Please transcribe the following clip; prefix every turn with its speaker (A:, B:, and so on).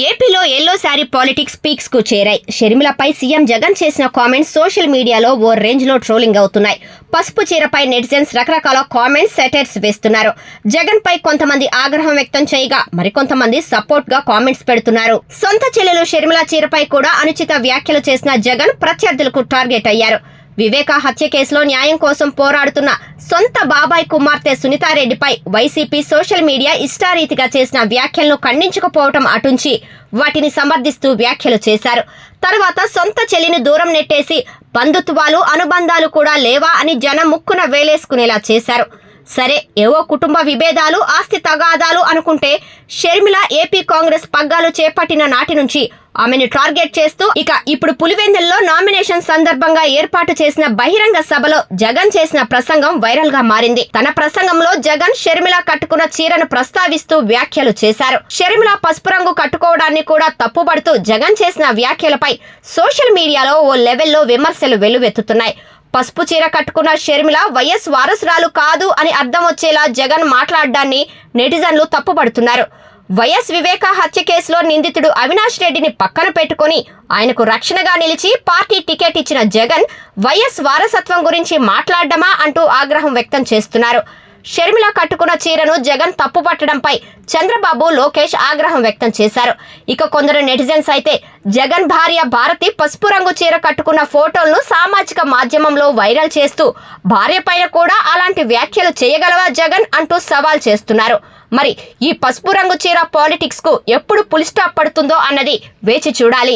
A: ఏపీలో yellow sari politics పీక్స్కు చేరాయి. షర్మిలపై CM Jagan చేసిన కామెంట్స్ సోషల్ మీడియాలో ఓ రేంజ్లో ట్రోలింగ్ అవుతున్నాయి. పసుపు చీరపై నెటిజన్స్ రకరకాల కామెంట్స్ సెటర్స్ వేస్తున్నారు. జగన్ పై కొంతమంది ఆగ్రహం వ్యక్తం చేయగా మరికొంతమంది సపోర్ట్గా కామెంట్స్ పెడుతున్నారు. సొంత చెల్లెలు షర్మిల చీరపై కూడా అనుచిత వ్యాఖ్యలు చేసిన జగన్ ప్రత్యర్థులకు టార్గెట్ అయ్యారు. వివేకా హత్య కేసులో న్యాయం కోసం పోరాడుతున్న సొంత బాబాయ్ కుమార్తె సునీతారెడ్డిపై వైసీపీ సోషల్ మీడియా ఇష్టారీతిగా చేసిన వ్యాఖ్యలను ఖండించకపోవటం అటుంచి వాటిని సమర్థిస్తూ వ్యాఖ్యలు చేశారు. తర్వాత సొంత చెల్లిని దూరం నెట్టేసి బంధుత్వాలు అనుబంధాలు కూడా లేవా అని జనం ముక్కున వేలేసుకునేలా చేశారు. సరే ఏవో కుటుంబ విభేదాలు ఆస్తి తగాదాలు అనుకుంటే షర్మిల ఏపీ కాంగ్రెస్ పగ్గాలు చేపట్టిన నాటి నుంచి ఆమెను టార్గెట్ చేస్తూ ఇక ఇప్పుడు పులివెందుల్లో నామినేషన్ సందర్భంగా ఏర్పాటు చేసిన బహిరంగ సభలో జగన్ చేసిన ప్రసంగం వైరల్గా మారింది. తన ప్రసంగంలో జగన్ షర్మిల కట్టుకున్న చీరను ప్రస్తావిస్తూ వ్యాఖ్యలు చేశారు. షర్మిల పసుపు రంగు కట్టుకోవడాన్ని కూడా తప్పుపడుతూ జగన్ చేసిన వ్యాఖ్యలపై సోషల్ మీడియాలో ఓ లెవెల్లో విమర్శలు వెల్లువెత్తుతున్నాయి. పసుపు చీర కట్టుకున్న షర్మిల వైఎస్ వారసురాలు కాదు అని అర్థం వచ్చేలా జగన్ మాట్లాడడాన్ని నెటిజన్లు తప్పుపడుతున్నారు. వైఎస్ వివేక హత్య కేసులో నిందితుడు అవినాష్ రెడ్డిని పక్కన పెట్టుకొని ఆయనకు రక్షణగా నిలిచి పార్టీ టికెట్ ఇచ్చిన జగన్ వైఎస్ వారసత్వం గురించి మాట్లాడడమా అంటూ ఆగ్రహం వ్యక్తం చేస్తున్నారు. షర్మిల కట్టుకున్న చీరను జగన్ తప్పుపట్టడంపై చంద్రబాబు లోకేష్ ఆగ్రహం వ్యక్తం చేశారు. ఇక కొందరు నెటిజన్స్ అయితే జగన్ భార్య భారతి పసుపు రంగు చీర కట్టుకున్న ఫోటోలను సామాజిక మాధ్యమంలో వైరల్ చేస్తూ భార్య పైన కూడా అలాంటి వ్యాఖ్యలు చేయగలవా జగన్ అంటూ సవాల్ చేస్తున్నారు. మరి ఈ పసుపు రంగు చీర పాలిటిక్స్కు ఎప్పుడు పులి స్టాప్ పడుతుందో అన్నది వేచి చూడాలి.